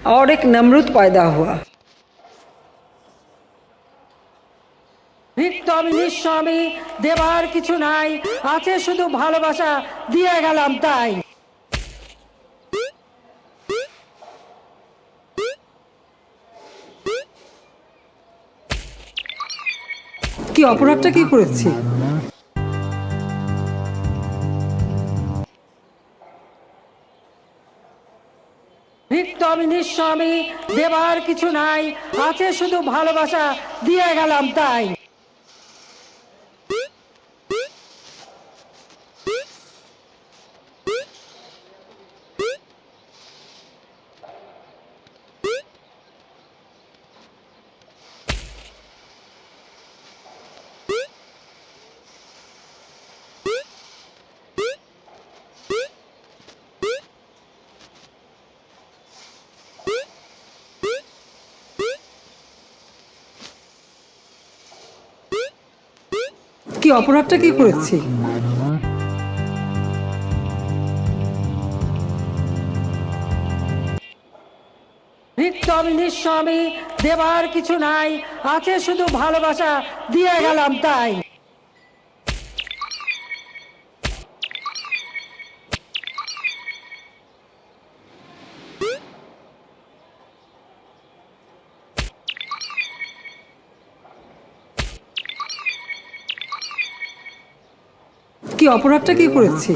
और एक नमरूद पैदा हुआ রিক্ত আমি নিঃস্ব আমি দেবার কিছু নাই আছে শুধু ভালোবাসা দিয়ে গেলাম তাই কি অপরাধটা কি করেছি রিক্ত আমি নিঃস্ব আমি দেবার কিছু নাই আছে শুধু ভালোবাসা দিয়ে গেলাম তাই। কি অপরাধটা কি করেছি? নিঃস্বামী নিঃস্ব দেবার কিছু নাই, আছে শুধু ভালোবাসা, দিয়ে গেলাম তাই। কি অপরাধটা কি করেছি?